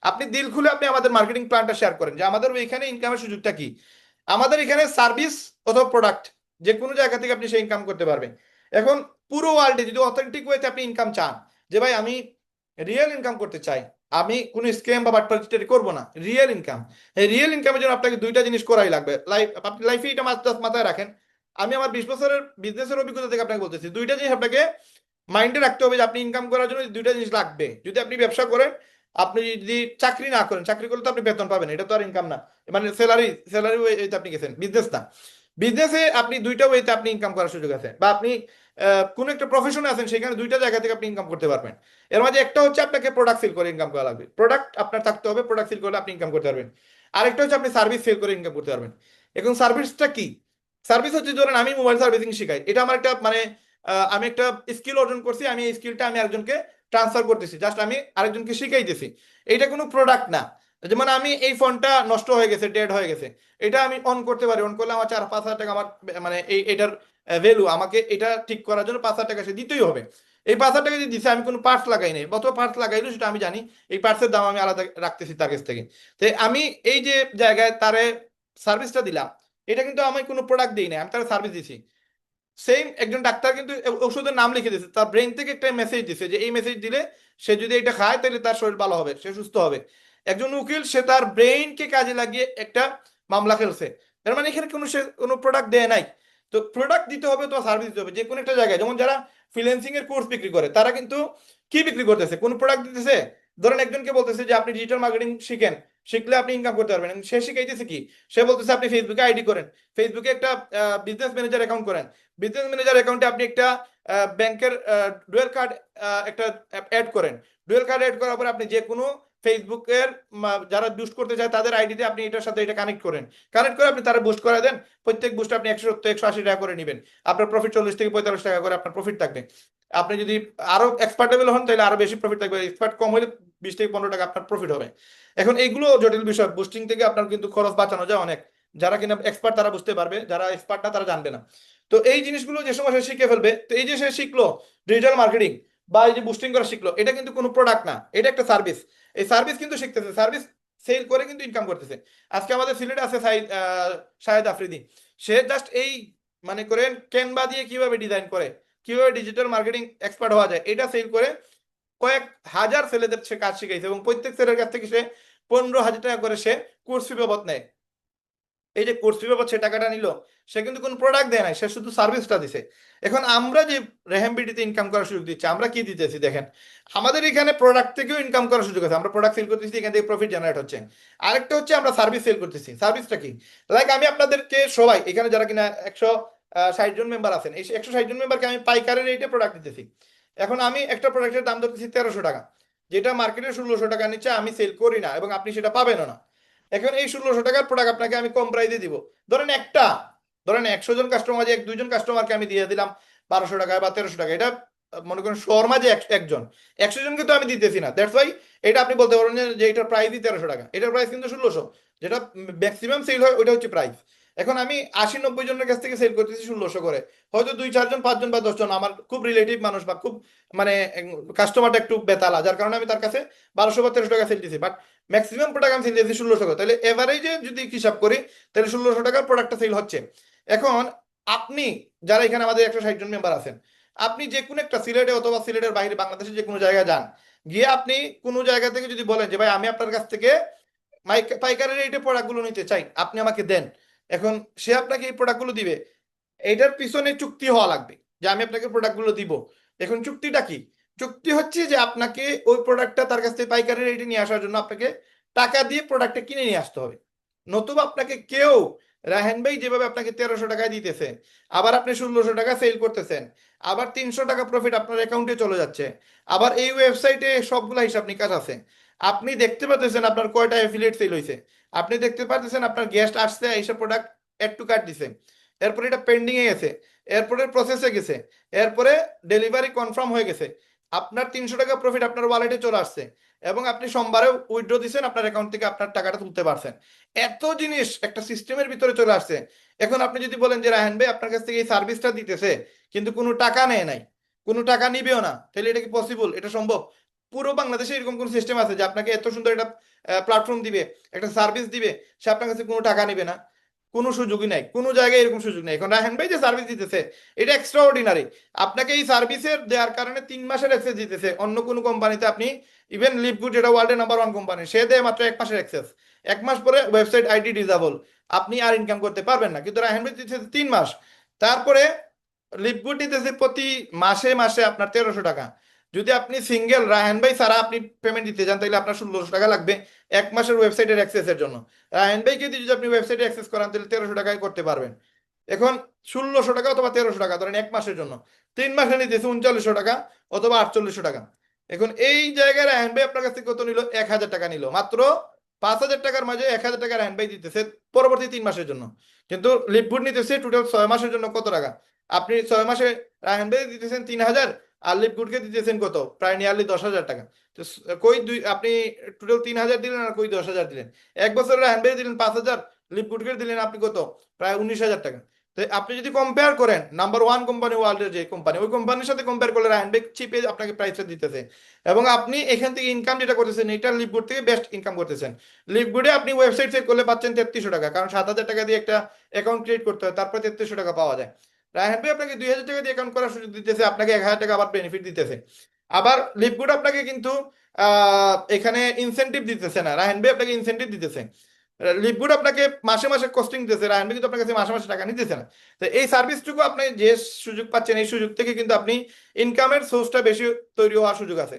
আপনি দিল খুলে আপনি আমাদের মার্কেটিং প্ল্যানটা শেয়ার করেন যে আমাদের এখানে ইনকামের সুযোগটা কি? আমাদের এখানে সার্ভিস অথবা প্রোডাক্ট যে কোনো জায়গা থেকে আপনি সেই ইনকাম করতে পারবেন। এখন পুরো ওয়ার্ল্ডে যদি অথেন্টিক ওয়েতে আপনি ইনকাম চান যে ভাই আমি রিয়েল ইনকাম করতে চাই, আমি কোনো স্ক্যাম বা বাটপারি করব না রিয়েল ইনকাম এই রিয়েল ইনকামের জন্য আপনাকে দুইটা জিনিস করাই লাগবে। লাইফ আপনি লাইফে এটা মাথা- মাথায় রাখেন। আমি আমার বিশ বছরের বিজনেসের অভিজ্ঞতা থেকে আপনাকে বলতেছি, দুইটা জিনিস আপনাকে মাইন্ডে রাখতে হবে যে আপনি ইনকাম করার জন্য দুইটা জিনিস লাগবে। যদি আপনি ব্যবসা করেন আপনি যদি চাকরি না করেন, চাকরি করলে তো আপনি বেতন পাবেন, এটা তো আর ইনকাম না। মানে স্যালারি স্যালারি ওয়েতে আপনি গেছেন বিজনেস না। বিজনেসে আপনি দুইটা ওয়েতে আপনি ইনকাম করার সুযোগ আছে। বা আপনি কোনো একটা প্রফেশনে আছেন, সেখানে দুইটা জায়গা থেকে আপনি ইনকাম করতে পারবেন। এর মাঝে একটা হচ্ছে আপনাকে প্রোডাক্ট সেল করে ইনকাম করা লাগবে। প্রোডাক্ট আপনার থাকতে হবে প্রোডাক্ট সেল করলে আপনি ইনকাম করতে পারবেন। আরেকটা হচ্ছে আপনি সার্ভিস সেল করে ইনকাম করতে পারবেন। এখন সার্ভিসটা কি? সার্ভিস হচ্ছে, ধরেন আমি মোবাইল সার্ভিসিং শিখাই। এটা আমার একটা মানে আমি একটা স্কিল অর্জন করছি, আমি এই স্কিলটা আমি একজনকে ট্রান্সফার করতেছি। জাস্ট আমি আরেকজনকে শিখাইতেছি। এটা কোনো প্রোডাক্ট না। যেমন আমি এই ফোনটা নষ্ট হয়ে গেছে ডেড হয়ে গেছে। এটা আমি অন করতে পারি। অন করলে আমার চার, পাঁচ হাজার টাকা আমার মানে এই, এটার ভ্যালু আমাকে এটা ঠিক করার জন্য পাঁচ হাজার টাকা সে দিতেই হবে। এই পাঁচ হাজার টাকা যদি দিছে, আমি কোনো পার্টস লাগাই নাই। অথবা পার্টস লাগাইলো, সেটা আমি জানি। এই পার্টসের দাম আমি আলাদা রাখতেছি তার কাছ থেকে। তো আমি এই যে জায়গায় তারে সার্ভিসটা দিলাম, এটা কিন্তু আমি কোনো প্রোডাক্ট দিই না আমি তার সার্ভিস দিছি। সেম একজন ডাক্তার কিন্তু ওষুধের নাম লিখে দিয়েছে। তার ব্রেন থেকে একটা মেসেজ দিছে যে, এই মেসেজ দিলে সে যদি এটা খায়, তাহলে তার শরীর ভালো হবে, সে সুস্থ হবে। একজন উকিল, সে তার ব্রেইনকে কাজে লাগিয়ে একটা মামলা খেলছে। তার মানে এখানে কোনো সে, কোনো প্রোডাক্ট দেয় নাই। তো প্রোডাক্ট দিতে হবে তো সার্ভিস দিতে হবে যে কোনো একটা জায়গায়। যেমন যারা ফ্রিল্যান্সিং এর কোর্স বিক্রি করে, তারা কিন্তু কি বিক্রি করতেছে? কোন প্রোডাক্ট দিতেছে? ধরেন একজনকে বলতেছে যে, আপনি ডিজিটাল মার্কেটিং শিখেন। শিখলে আপনি ইনকাম করতে পারবেন। সে শিখাইতেছে কি? সে বলতেছে, আপনি ফেসবুকে আইডি করেন। ফেসবুকে একটা বিজনেস ম্যানেজার অ্যাকাউন্ট করেন। বিজনেস ম্যানেজার অ্যাকাউন্টে আপনি একটা ব্যাংকের ডুয়েল কার্ড একটা অ্যাড করেন। ডুয়েল কার্ড অ্যাড করার পরে আপনি যে কোনো ফেসবুকের যারা বুস্ট করতে চায়, তাদের আইডিতে আপনি এটার সাথে এটা কানেক্ট করেন। কানেক্ট করে আপনি তারা বুস্ট করে দেন। প্রত্যেক বুস্ট আপনি একশো সত্তর একশো আশি টাকা করে নেবেন। আপনার প্রফিট চল্লিশ থেকে পঁয়তাল্লিশ টাকা করে আপনার প্রফিট থাকবে। আপনি যদি আরও এক্সপার্টেবল হন, তাহলে আরও বেশি প্রফিট থাকবে। এক্সপার্ট কম হলে বিশ থেকে পনেরো টাকা আপনার প্রফিট হবে। এখন এইগুলো জটিল বিষয় বুস্টিং থেকে আপনার কিন্তু খরচ বাঁচানো যায় অনেক। যারা কিনা এক্সপার্ট তারা বুঝতে পারবে, যারা এক্সপার্ট না তারা জানবে না। তো এই জিনিসগুলো যে সময় সে শিখে ফেলবে, তো এই যে সে শিখলো ডিজিটাল মার্কেটিং বা এই যে বুস্টিং করা শিখলো, এটা কিন্তু কোনো প্রোডাক্ট না, এটা একটা সার্ভিস এই সার্ভিস কিন্তু শিখতেছে সার্ভিস সেল করে কিন্তু ইনকাম করতেছে। আজকে আমাদের সিলেটে আছে শাহেদ আফ্রিদি। সে জাস্ট এই মানে করেন ক্যানভা দিয়ে কীভাবে ডিজাইন করে, কীভাবে ডিজিটাল মার্কেটিং এক্সপার্ট হওয়া যায়, এটা সেল করে কয়েক হাজার ছেলেদের সে কাজ শিখাইছে এবং প্রত্যেক ছেলের কাছ থেকে সে পনেরো হাজার টাকা করে সে কোর্স ফি বাবদ নেয়। এই যে কোর্স ফি বাবদ সে টাকাটা নিল, সে কিন্তু কোনো প্রোডাক্ট দেয় নাই, সে শুধু সার্ভিসটা দিছে। এখন আমরা যে রেহেমবিডিতে ইনকাম করার সুযোগ দিচ্ছি, আমরা কি দিতেছি দেখেন, আমাদের এখানে প্রোডাক্ট থেকেও ইনকাম করার সুযোগ আছে। আমরা প্রোডাক্ট সেল করতেছি, এখান থেকে প্রফিট জেনারেট হচ্ছে। আরেকটা হচ্ছে আমরা সার্ভিস সেল করতেছি। সার্ভিসটা কি? লাইক আমি আপনাদেরকে সবাই, এখানে যারা কিনা একশো ষাট জন মেম্বার আছেন, এই একশো ষাট জন মেম্বারকে আমি পাইকারের রেটে প্রোডাক্ট দিতেছি। এখন আমি একটা প্রোডাক্টের দাম ধরতেছি তেরোশো টাকা, যেটা মার্কেটে ষোলোশো টাকা নিচ্ছে আমি সেল করি না এবং আপনি সেটা পাবেনও না। এখন এই ষোলোশো টাকার প্রোডাক্ট আপনাকে আমি কম প্রাইসে দিব। ধরেন একটা, ধরেন একশো জন কাস্টমার যে এক, দুইজন কাস্টমারকে আমি দিয়ে দিলাম বারোশো টাকায় বা তেরোশো টাকা, এটা মনে করেন শোর মাঝে এক- একজন, একশো জনকে তো আমি দিতেছি না। দ্যাটস ওয়াই এটা আপনি বলতে পারেন যে এটার প্রাইসই তেরোশো টাকা, এটার প্রাইস কিন্তু ষোলোশো, যেটা ম্যাক্সিমাম সেল হয় ওইটা হচ্ছে প্রাইস এখন আমি আশি নব্বই জনের কাছ থেকে সেল করতেছি ষোলোশো করে। হয়তো দুই, চারজন, পাঁচজন বা দশজন, আমার খুব রিলেটিভ মানুষ বা খুব মানে কাস্টমারটা একটু বেতালা, যার কারণে আমি তার কাছে বারোশো বা তেরোশো টাকা সেল দিছি। বাট ম্যাক্সিমাম প্রোডাক্ট আমি সেল দিয়েছি ষোলোশো টাকা তাহলে এভারেজে যদি হিসাব করি, তাহলে ষোলোশো টাকার প্রোডাক্টটা সেল হচ্ছে। এখন আপনি, যারা এখানে আমাদের একশো ষাট জন মেম্বার আছেন, আপনি যে কোনো একটা সিলেটে অথবা সিলেটের বাইরে বাংলাদেশে যে কোনো জায়গায় যান, গিয়ে আপনি কোনো জায়গা থেকে যদি বলেন যে, ভাই, আমি আপনার কাছ থেকে পাইকারি রেটে প্রোডাক্টগুলো নিতে চাই, আপনি আমাকে দেন। এখন সে আপনাকে এই প্রোডাক্টগুলো দিবে। এটার পিছনে চুক্তি হওয়া লাগবে যে আমি আপনাকে প্রোডাক্টগুলো দিব। এখন চুক্তিটা কি? চুক্তি হচ্ছে যে আপনাকে ওই প্রোডাক্টটা তার কাছ থেকে পাইকারি রেটে নিয়ে আসার জন্য আপনাকে টাকা দিয়ে প্রোডাক্টটা কিনে নিয়ে আসতে হবে। নতুবা আপনাকে কেউ রাহেন ভাই যেভাবে আপনাকে তেরোশো টাকায় দিতেছে, আবার আপনি ষোলোশো টাকা সেল করতেছেন, আবার তিনশো টাকা প্রফিট আপনার অ্যাকাউন্টে চলে যাচ্ছে, আবার এই ওয়েবসাইটে সবগুলা হিসাব নিকাশ আছে। আপনি দেখতে পাচ্ছেন আপনার কয়টা অ্যাফিলিয়েট সেল হয়েছে আপনি দেখতে পারতেছেন আপনার গেস্ট আসছে, এইসব প্রোডাক্ট অ্যাড টু কার্ড দিছে। এরপরে এটা পেন্ডিং এ গেছে, এরপরে প্রসেসে গেছে, এরপরে ডেলিভারি কনফার্ম হয়ে গেছে। আপনার তিনশো টাকা প্রফিট আপনার ওয়ালেটে চলে আসছে এবং আপনি সোমবারে উইথড্র দিচ্ছেন আপনার অ্যাকাউন্ট থেকে আপনার টাকাটা তুলতে পারছেন। এত জিনিস একটা সিস্টেমের ভিতরে চলে আসছে। এখন আপনি যদি বলেন যে রাহেন ভাই, আপনার কাছ থেকে এই সার্ভিসটা দিতেছে, কিন্তু কোনো টাকা নেয় নাই, কোনো টাকা নিবেও না, তাহলে এটা কি পসিবল এটা সম্ভব? পুরো বাংলাদেশে এরকম কোন সিস্টেম আছে যে আপনাকে এত সুন্দর একটা প্ল্যাটফর্ম দিবে, একটা সার্ভিস দিবে, সে আপনার কাছে কোনো টাকা নেবে না। কোনো সুযোগই নাই, কোনো জায়গায় এরকম সুযোগ নেই। এখন রায়হান ভাই যে সার্ভিস দিতেছে, এটা এক্সট্রা অর্ডিনারি আপনাকে এই সার্ভিসের দেওয়ার কারণে তিন মাসের অ্যাক্সেস দিতেছে। অন্য কোনো কোম্পানিতে আপনি ইভেন লিপগুড যেটা ওয়ার্ল্ডের নাম্বার ওয়ান কোম্পানি সে দেয় মাত্র এক মাসের অ্যাক্সেস এক মাস পরে ওয়েবসাইট আইডি ডিজাবল আপনি আর ইনকাম করতে পারবেন না। কিন্তু রায়হান ভাই দিতেছে তিন মাস। তারপরে লিপগুড দিতেছে প্রতি মাসে মাসে আপনার তেরোশো টাকা। যদি আপনি সিঙ্গেল রায়হান ভাই ছাড়া আপনি পেমেন্ট দিতে চান, তাহলে আপনার ষোলোশো টাকা লাগবে এক মাসের ওয়েবসাইটের অ্যাক্সেসের জন্য। রায়হান ভাইকে যদি আপনি ওয়েবসাইটে অ্যাক্সেস করান, তাহলে তেরোশো টাকায় করতে পারবেন। এখন ষোলোশো টাকা অথবা তেরোশো টাকা, ধরেন এক মাসের জন্য। তিন মাসে নিতেছে উনচল্লিশশো টাকা অথবা আটচল্লিশশো টাকা। এখন এই জায়গায় রায়হান ভাই আপনার কাছ থেকে কত নিল? এক হাজার টাকা নিল। মাত্র পাঁচ হাজার টাকার মাঝে এক হাজার টাকা রায়হান ভাই দিতেছে পরবর্তী তিন মাসের জন্য। কিন্তু লিপগুড নিতেছে টোটাল ছয় মাসের জন্য কত টাকা? আপনি ছয় মাসে রায়হান ভাই দিতেছেন তিন হাজার আর লিপগুডকে দিতেছেন কত? প্রায় নিয়ারলি দশ হাজার টাকা। তো কই দুই, আপনি টোটাল তিন হাজার দিলেন আর কই দশ হাজার দিলেন? এক বছরের ভাই দিলেন পাঁচ হাজার লিপগুডকে দিলেন আপনি কত? প্রায় উনিশ হাজার টাকা। তো আপনি যদি কম্পেয়ার করেন নাম্বার ওয়ান কোম্পানি ওয়ার্ল্ডের যে কোম্পানি ওই কোম্পানির সাথে কম্পেয়ার করলে ভাই চিপে আপনাকে প্রাইসটা দিতেছে। এবং আপনি এখান থেকে ইনকাম যেটা করতেছেন, এটা লিপগুড থেকে বেস্ট ইনকাম করতেছেন। লিপগুডে আপনি ওয়েবসাইট চেক করলে পাচ্ছেন তেত্রিশশো টাকা, কারণ সাত হাজার টাকা দিয়ে একটা অ্যাকাউন্ট ক্রিয়েট করতে হয়, তারপর তেত্রিশশো টাকা পাওয়া যায়। রায়হান ভাই আপনাকে দুই হাজার টাকা দিয়ে অ্যাকাউন্ট করার সুযোগ দিতেছে, আপনাকে এক হাজার টাকা আবার বেনিফিট দিতেছে। আবার লিপগুড আপনাকে কিন্তু এখানে ইনসেনটিভ দিতেছে না। রায়হান ভাই আপনাকে ইনসেনটিভ দিতেছে। লিপগুড আপনাকে মাসে মাসে কস্টিং দিতেছে, রায়হান ভাই কিন্তু আপনার কাছে মাসে মাসে টাকা নিতেছে না। তো এই সার্ভিসটুকু আপনি যে সুযোগ পাচ্ছেন, এই সুযোগ থেকে কিন্তু আপনি ইনকামের সোর্সটা বেশি তৈরি হওয়ার সুযোগ আছে।